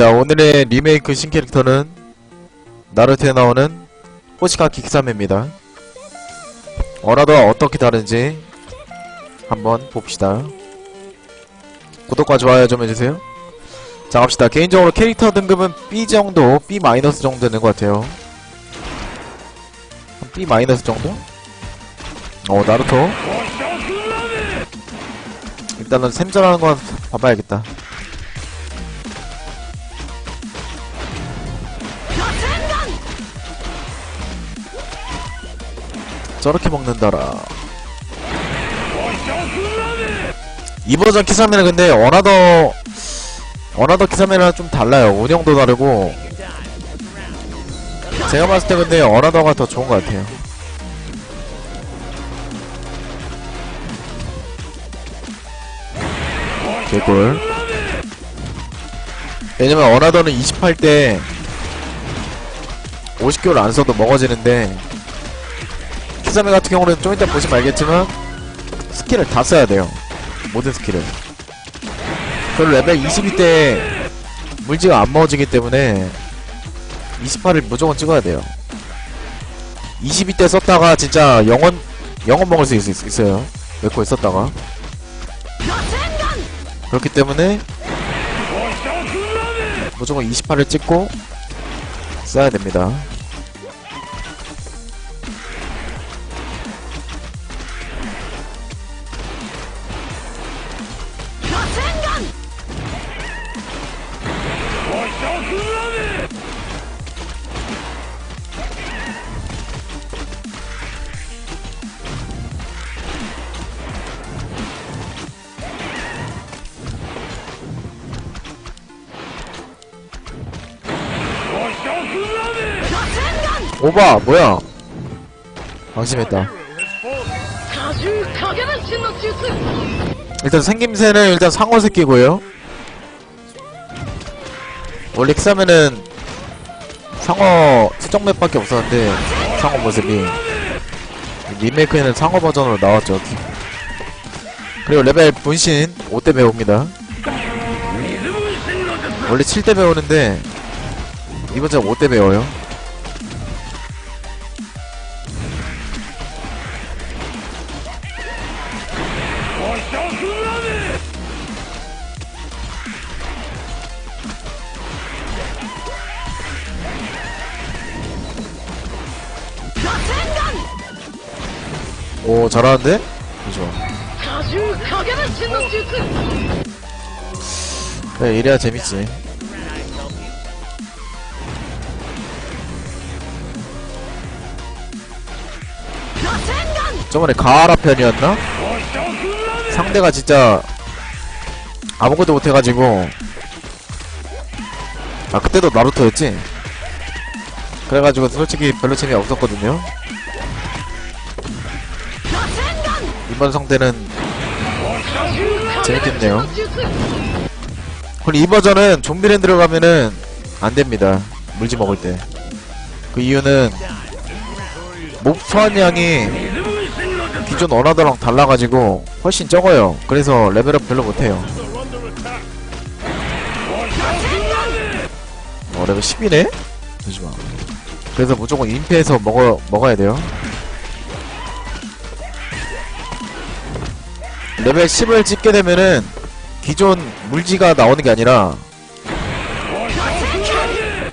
자 오늘의 리메이크 신캐릭터는 나루토에 나오는 호시카키 키사메입니다. 어라도와 어떻게 다른지 한번 봅시다. 구독과 좋아요 좀 해주세요. 자 갑시다. 개인적으로 캐릭터 등급은 B 정도 B 마이너스 정도 되는 것 같아요. 한 B 마이너스 정도? 어 나루토? 일단은 샘전하는 건 봐봐야겠다 저렇게 먹는다라. 이 버전 키사메는 근데 어나더 어나더 키사메랑 좀 달라요. 운영도 다르고. 제가 봤을 때 근데 어나더가 더 좋은 것 같아요. 개꿀. 왜냐면 어나더는 28대 50개월 안 써도 먹어지는데 키사메 같은 경우는 좀 이따 보시면 알겠지만 스킬을 다 써야 돼요. 모든 스킬을. 그리고 레벨 22때 물지가 안 먹어지기 때문에 28을 무조건 찍어야 돼요. 22때 썼다가 진짜 영원 영원 먹을 수 있, 있어요. 몇코 있었다가. 그렇기 때문에 무조건 28을 찍고 써야 됩니다 오바 뭐야? 방심했다. 일단 생김새는 일단 상어 새끼고요. 원래 엑사면은 상어 수정맵밖에 없었는데 상어 모습이. 리메이크에는 상어 버전으로 나왔죠. 그리고 레벨 분신 5대 배웁니다. 원래 7대 배우는데 이번주에 5대 배워요. 오 잘하는데? 그죠 그래, 이래야 재밌지 저번에 가하라 편이었나? 상대가 진짜 아무것도 못해가지고 아 그때도 나루토였지? 그래가지고 솔직히 별로 재미없었거든요 이번 상대는 재밌겠네요. 그리고 이 버전은 좀비랜드로 가면은 안 됩니다. 물지 먹을 때. 그 이유는 몹 소환량이 기존 어나더랑 달라가지고 훨씬 적어요. 그래서 레벨업 별로 못해요. 어 레벨 10이네? 잠시만. 그래서 무조건 인피해서 먹어, 먹어야 돼요 레벨 10을 찍게 되면은 기존 물지가 나오는 게 아니라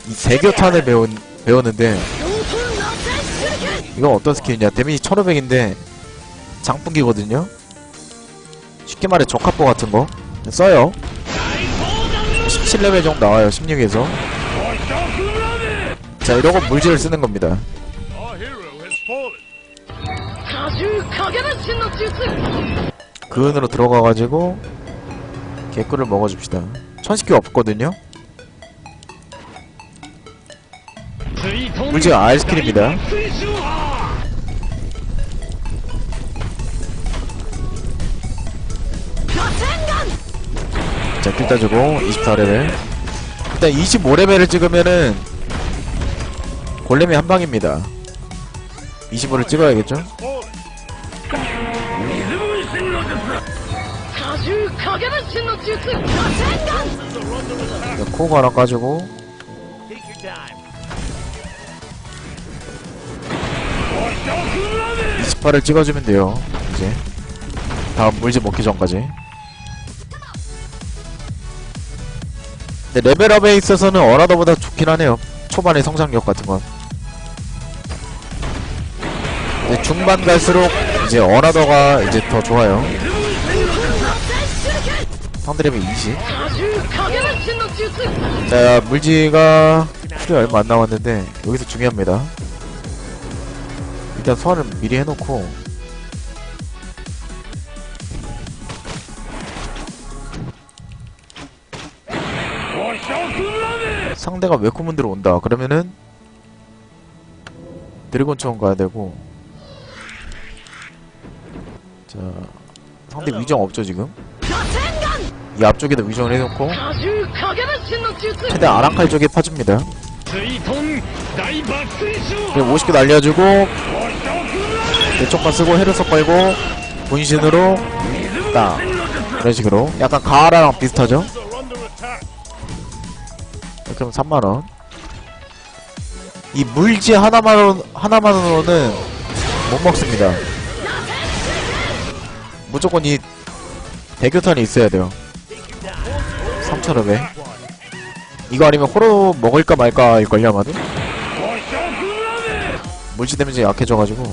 이 세교탄을 배운, 배웠는데 이건 어떤 스킬이냐? 데미지 1500인데 장풍기거든요? 쉽게 말해 적합보 같은 거? 써요. 17레벨 정도 나와요 16에서. 자 이러고 물질을 쓰는 겁니다 그 은으로 들어가가지고 개꿀을 먹어줍시다 천식기 없거든요? 물지가 아이스크림입니다 자, 길 따주고 24레벨 일단 25레벨을 찍으면은 골렘이 한방입니다 25를 찍어야겠죠? 실로 듀크 장관 코 갈아가지고. 스파를 찍어주면 돼요 이제. 다음 물집 먹기 전까지. 근데 레벨업에 있어서는 어라더보다 좋긴 하네요. 초반의 성장력 같은 건. 중반 갈수록 이제 어라더가 이제 더 좋아요. 상대레벨 20 자 물지가 풀이 얼마 안 남았는데 여기서 중요합니다. 일단 소환을 미리 해놓고. 상대가 웨코문드로 온다. 그러면은 드래곤 처음 가야되고. 자 상대 위정 없죠 지금? 이 앞쪽에도 위정을 해놓고 최대 아랑칼 쪽에 파줍니다. 50개 날려주고 대척만 쓰고 헤르석 걸고 본신으로 딱 이런 식으로. 약간 가하라랑 비슷하죠? 그럼 3만원. 이 물지 하나만, 하나만으로는 못 먹습니다. 무조건 이 대교탄이 있어야 돼요. 3,500 이거 아니면 호로 먹을까 말까 이걸요. 아마도? 물질 데미지 약해져가지고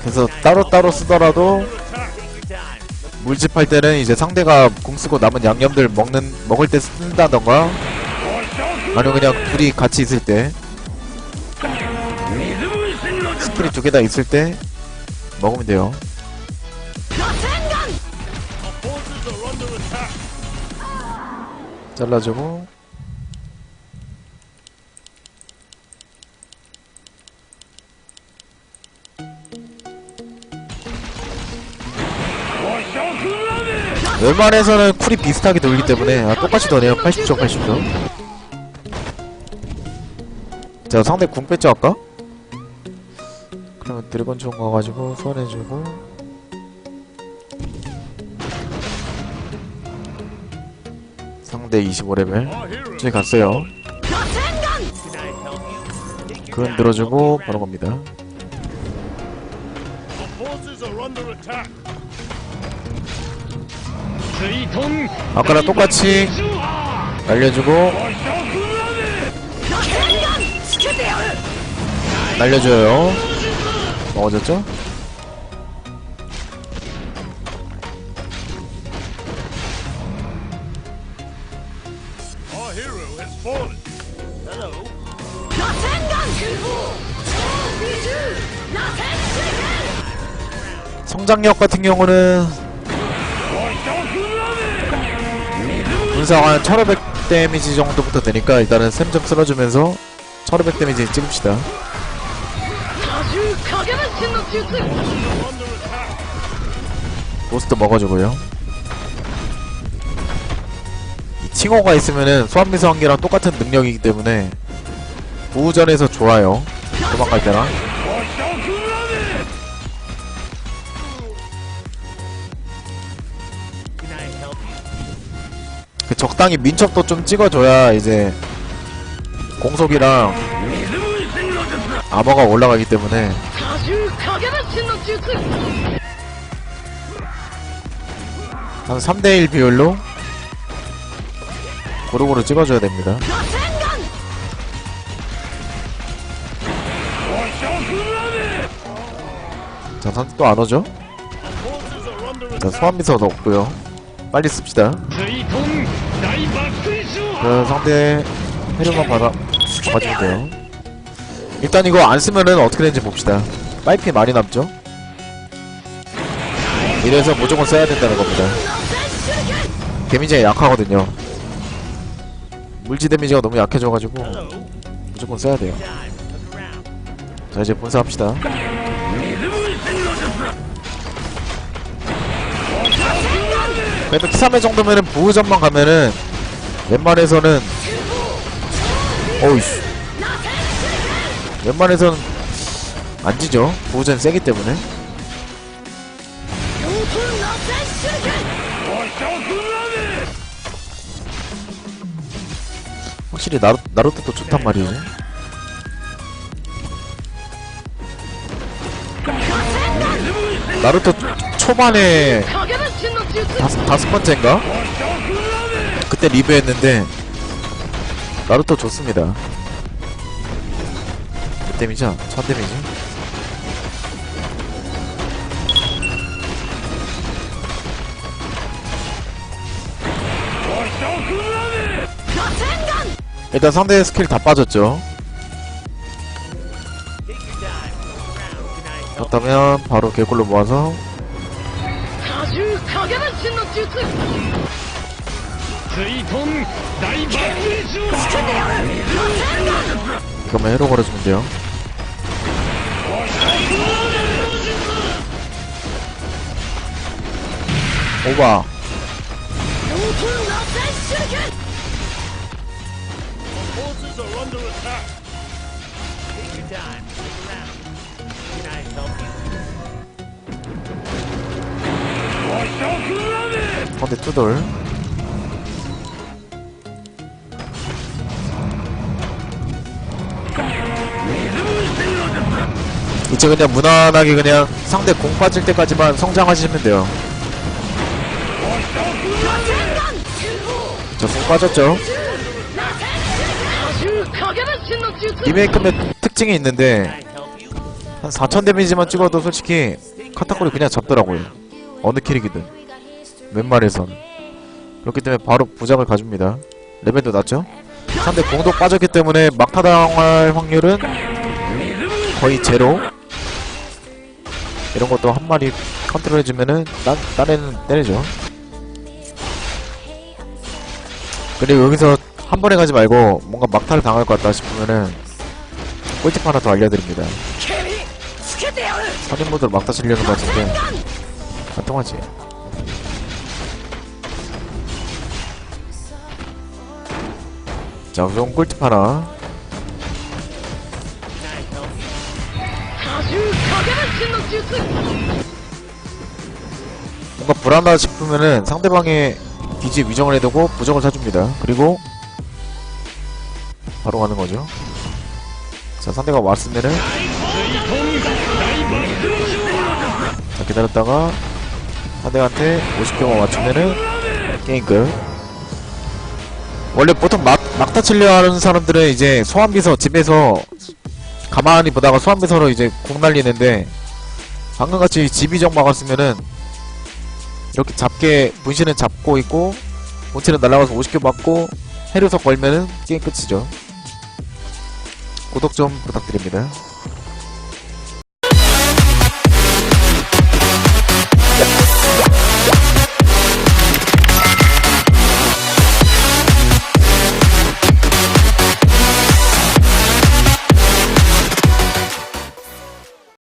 그래서 따로따로 쓰더라도 물집할 때는 이제 상대가 공 쓰고 남은 양념들 먹는 먹을 때 쓴다던가 아니면 그냥 둘이 같이 있을 때 스킬이 두 개 다 있을 때 먹으면 돼요. 잘라주고. 웬만해서는 쿨이 비슷하게 돌기 때문에 아, 똑같이 더네요. 80초 80점. 자 상대 궁 뺐죠 아까? 드래곤총 가가지고 소환해주고. 상대 25레벨. 저기 갔어요. 그건 들어주고 바로 갑니다. 아까랑 똑같이 날려주고. 날려줘요. 어졌죠? 성장력 같은 경우는 분사가 1500 데미지 정도부터 되니까 일단은 샘 좀 쓸어주면서 1500 데미지 찍읍시다. 로스트 먹어주고요. 이 칭호가 있으면은 소환미수 한개랑 똑같은 능력이기 때문에 우전에서 좋아요. 도망갈 때랑. 그 적당히 민첩도 좀 찍어줘야 이제 공속이랑 아머가 올라가기 때문에 影分身の術 한 3대1 비율로 고루고루 찍어줘야 됩니다 螺旋丸 자 선수 또안 오죠? Forces are under 자 attack. 소환미서도 없고요 빨리 씁시다 水遁大爆水晶 그 상대 해류만 받아 가지면 돼요 일단 이거 안 쓰면은 어떻게 되는지 봅시다 빨피 많이 남죠? 이래서 무조건 써야 된다는 겁니다. 데미지가 약하거든요. 물지 데미지가 너무 약해져가지고 무조건 써야 돼요. 자 이제 분사합시다. 그래도 T3회 정도면은 부우전만 가면은 웬만해서는 어이씨. 웬만해서는 만지죠 보호자는 세기 때문에 확실히 나루, 나루토도 좋단 말이에요 나루토 초반에 다섯, 다섯 번째인가? 그때 리뷰했는데 나루토 좋습니다 몇 데미지야? 천 데미지? 일단 상대 스킬 다 빠졌죠. 그렇다면 바로 개꿀로 모아서 그러면 해로 걸어주면 돼요. 오바. under attack. Take your time. Look around. Can I help you? I shall love it! 상대 투돌. 이제 그냥 무난하게 그냥 상대 공 빠질 때까지만 성장하시면 돼요. 저공 빠졌죠? 리메이크면 특징이 있는데 한4000 데미지만 찍어도 솔직히 카타코리 그냥 잡더라고요. 어느 캐릭이든. 웬만해선. 그렇기 때문에 바로 부장을 가줍니다. 레벨도 낮죠? 상대 공도 빠졌기 때문에 막타당할 확률은 거의 제로. 이런 것도 한 마리 컨트롤 해주면은 딴, 딴 애는 때리죠. 그리고 여기서 한 번에 가지 말고 뭔가 막타를 당할 것 같다 싶으면은 꿀팁 하나 더 알려드립니다. 사진모드로 막타 치려는 것 같은데. 안 아, 통하지. 자 우선 꿀팁 하나. 뭔가 불안하다 싶으면은 상대방의 기지 위정을 해두고 부정을 사줍니다. 그리고 바로 가는 거죠. 자 상대가 왔으면은 자 기다렸다가 상대한테 50개만 맞추면은 게임 끝 원래 보통 막, 막타 치려 하는 사람들은 이제 소환비서 집에서 가만히 보다가 소환비서로 이제 공 날리는데 방금같이 지비정 막았으면은 이렇게 잡게 분신은 잡고 있고 본체는 날아가서 50개 맞고 해류석 걸면은 게임 끝이죠 구독 좀 부탁드립니다